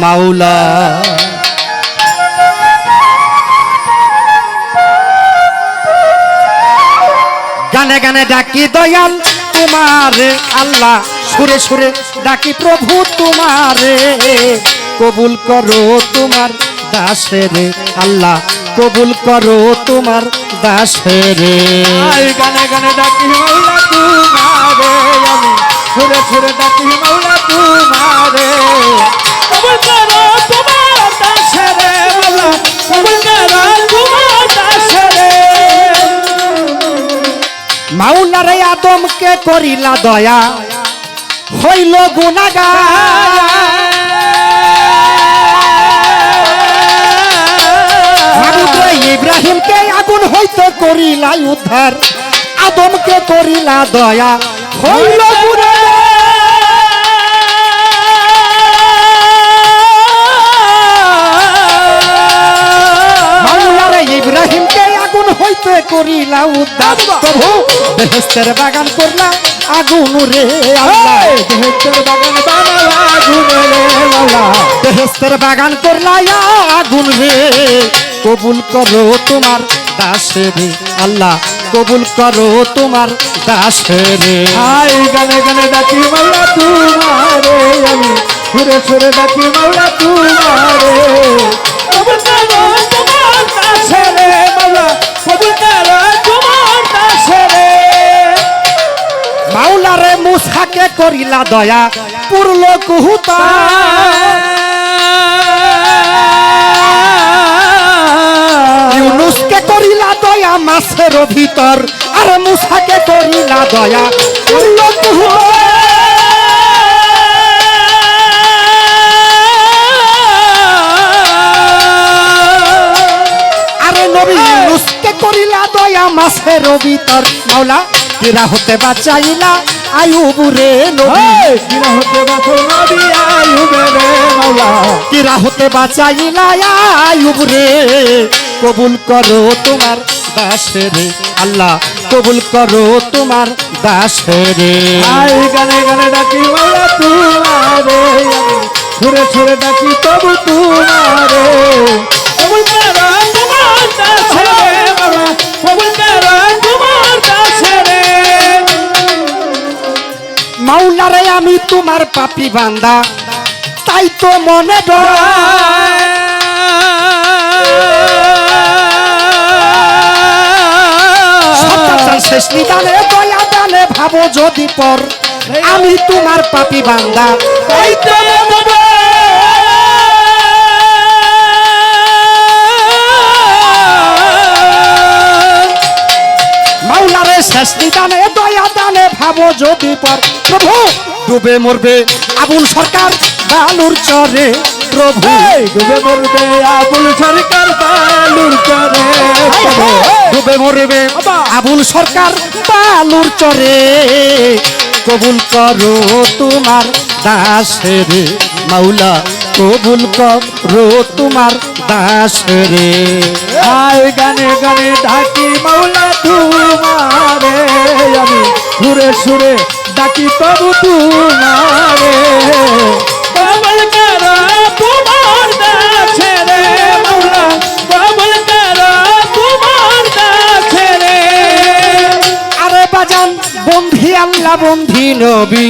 মাওলা। গানে গানে ডাকি দয়াল তোমারে, আল্লাহ সুরে সুরে ডাকি প্রভু তোমারে। কবুল করো তোমার দাসের, আল্লাহ কবুল করো তোমার দাসের। গানে গানে ডাকি তোমারে সুরে সুরে ডাকি মাওলা তোমারে। কবুল করো তোমার দাসরে মাওলা কবুল করো তোমার দাসরে মাওলারে আদমকে করিলা দয়া হইল গুণাগার ইব্রাহিমকে আগুন হইতে করিলা উদ্ধার আদমকে করিলা দয়া হইল মাওলারে হইতে করিলা উদ্ধার প্রভু। বেহেস্তের বাগান করলা আগুন রে আল্লাহ। বেহেশতের বাগান বানালা রে বেহেস্তের বাগান করলা আগুন রে। কবুল করো তোমার দাসেরে আল্লাহ। কবুল করো তোমার দাসেরে আই গানে গানে ডাকি মাওলা তোমারে আমি। সুরে সুরে ডাকি মাওলা তোমারে। কবুল করো তোমার মাওলারে মুসাকে করিলা দয়া, পুরল কুহুতা। ইউনুসকে করিলা দয়া মাছের ভিতর, আর মুসাকে করিলা দয়া, পুরল করিলা দয়া মাছের ভিতর মাওলা কিরা হতে বাঁচাইলা আয়ুব রে নবী। কিরা হতে বাসো নবী আইয়ুবে রে মাওলা। কিরা হতে বাঁচাইলা আয়ুব রে। কবুল করো তোমার দাসেরে আল্লাহ কবুল করো তোমার দাসেরে আই গানে গানে ডাকি মাওলা তোমারে সুরে সুরে ডাকি তবু তোমারে কবুল করো আমি তোমার পাপি বান্দা। তাই তো মনে শেষ নিদানে, দয়া দানে ভাবো যদি পর আমি তোমার পাপি বান্দা। তাই তো শেষ নিদানে, দয়া দানে ভাবো যদি পর। প্রভু ডুবে মরবে। আবুল সরকার বালুর চরে প্রভু। ডুবে মরবে আবুল সরকার বালুর চরে ডুবে মরবে আবুল সরকার বালুর চরে। কবুল করো তোমার দাসের মাওলা কবুল করো তোমার দাসেরে আয় গানে গানে ডাকি মাওলা তোমারে আমি সুরে সুরে ডাকি তবু তোমারে রে রে। আরে বন্ধি আল্লাহ বন্ধি নবী।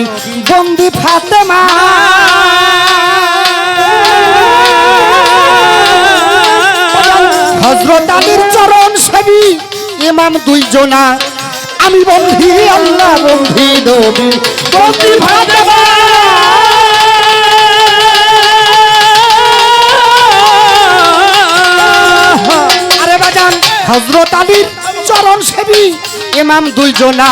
বন্ধি ফাতেমা। হজরত আলীর চরণ সেবী ইমাম দুইজনা, আমি বন্ধি, আল্লাহ বন্ধি নবী। বন্ধি ফাতেমা আরে বাজান হজরত আলীর চরণ সেবী ইমাম দুইজনা,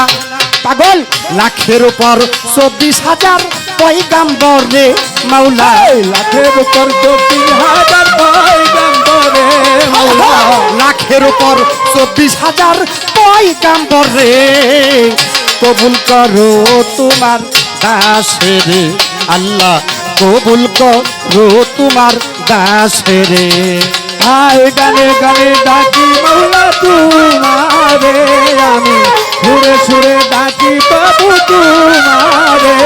পাগল, লাখের উপর চব্বিশ হাজার পয়গাম্বর রে। মাওলা লাখের উপর তিন হাজার মাওলা লাখের উপর চব্বিশ হাজার পয়গাম্বর রে। কবুল করো তোমার দাসেরে আল্লাহ, কবুল করো তোমার দাসেরে আয় গানে গানে ডাকি মাওলা তোমারে। আমি সুরে সুরে ডাকি বাবু তোমারে।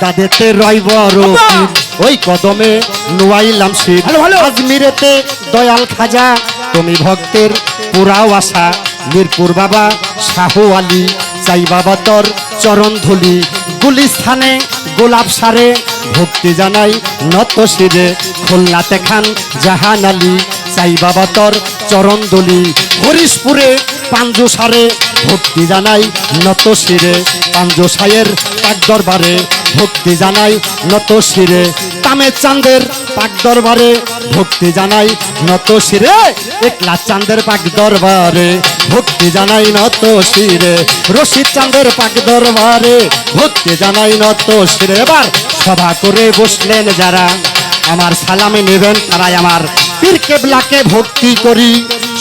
বাগদাদেতে রইব রকিব ওই কদমে নুয়াইলাম শিব। আজমিরেতে দয়াল খাজা তুমি ভক্তের পুরাও আশা। মিরপুর বাবা শাহু আলী চাই বাবা তোর চরণ ধুলি। গুলিস্থানে গোলাপ সারে ভক্তি জানাই নত শিরে। খুলনাতে খান জাহান আলী চাই বাবা তোর চরণ দলি হরিশপুরে পাঞ্জু সারে ভক্তি জানাই নত শিরে। পাঞ্জু সায়ের পাক দরবারে ভক্তি জানাই নত শিরে। তামে চাঁদের পাক দরবারে ভক্তি জানাই নত শিরে। একলা চাঁদের পাক দরবারে ভক্তি জানাই নত শিরে। রশিদ চাঁদের পাক দরবারে ভক্তি জানাই নত শিরে। এবার সভা করে বসলেন যারা। আমার সালামে নেবেন তারাই আমার পীর কেবলাকে ভক্তি করি।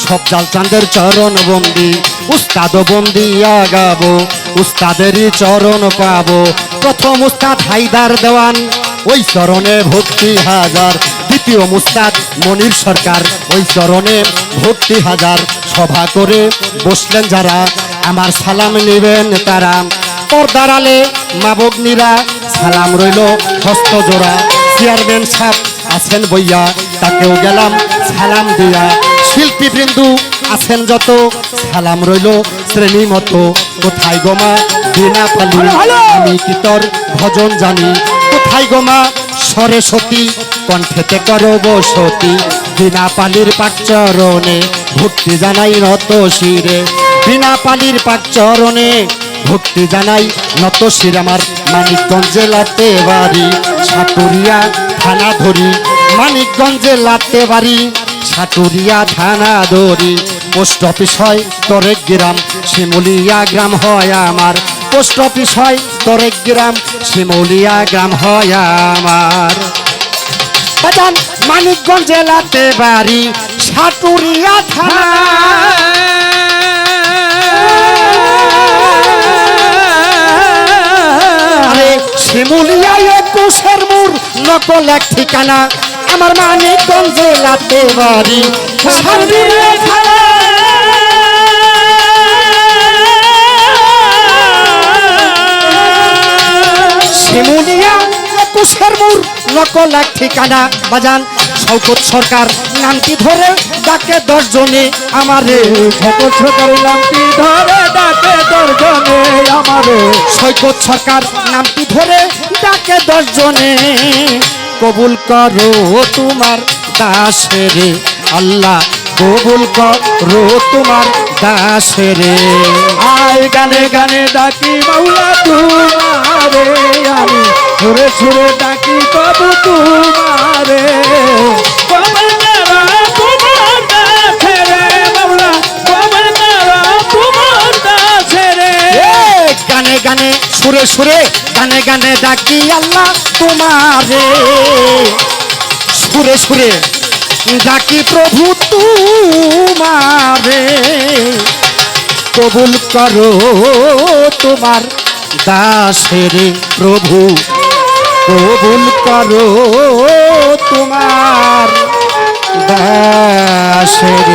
সব জাল চাঁদের চরণ বন্দি উস্তাদ বন্দি আগাবো, উস্তাদেরই চরণ পাবো। প্রথম উস্তাদ হাইদার দেওয়ান। ওই চরণে ভক্তি হাজার। দ্বিতীয় মুস্তাদ মনির সরকার। ওই চরণে ভক্তি হাজার। সভা করে বসলেন যারা। আমার সালাম নেবেন তারা। পর্দার আলে মা ভগ্নীরা, সালাম রইল হস্ত জোড়া। চেয়ারম্যান সাহেব আছেন বইয়া, তাকেও গেলাম সালাম দিয়া। শিল্পী বৃন্দু আছেন যত সালাম রইল শ্রেণি মতো। কোথায় গোমা বিনা পালি আমি কি তোর ভজন জানি? কোথায় গোমা সরস্বতী কণ্ঠেতে করো বসতি। বিনা পালির পাকচরণে ভক্তি জানাই নত শিরে। বিনা পালির পাকচরণে ভক্তি জানাই নত শির। আমার মানিকগঞ্জে লাতে বাড়ি সাটুরিয়া থানা ধরি। মানিকগঞ্জে লাতে বাড়ি সাটুরিয়া থানা ধরি। পোস্ট অফিস হয় তরেক গ্রাম, শিমুলিয়া গ্রাম হয় আমার। পোস্ট অফিস হয় তরেক গ্রাম, শিমুলিয়া গ্রাম হয় আমার। বাজান মানিকগঞ্জ জেলাতে বাড়ি, সাটুরিয়া থানা শিমুলিয়া একুশের নকল এক ঠিকানা। আমার মানিকগঞ্জ জেলাতে বাড়ি, সাটুরিয়া থানা শিমুলিয়া একুশের মুর নকল এক ঠিকানা বাজান। শৌকত সরকার নামটি ধরে ডাকে দশ জনে আমারে। সকল সরকার লামটি ধরে ডাকে দর্জনে আমারে। সৈকত সরকার নামটি ধরে ডাকে দশ জনে কবুল করো তোমার দাসেরে আল্লাহ। কবুল করো তোমার দাসেরে। আয় গানে গানে ডাকি মাওলা তোমারে আমি সুরে সুরে ডাকি কবু তোমারে। রে রে। গানে গানে সুরে সুরে গানে গানে ডাকি আল্লাহ তোমারে। সুরে সুরে ডাকি প্রভু তোমারে। কবুল করো তোমার দাসের প্রভু। কবুল করো তোমার দাসের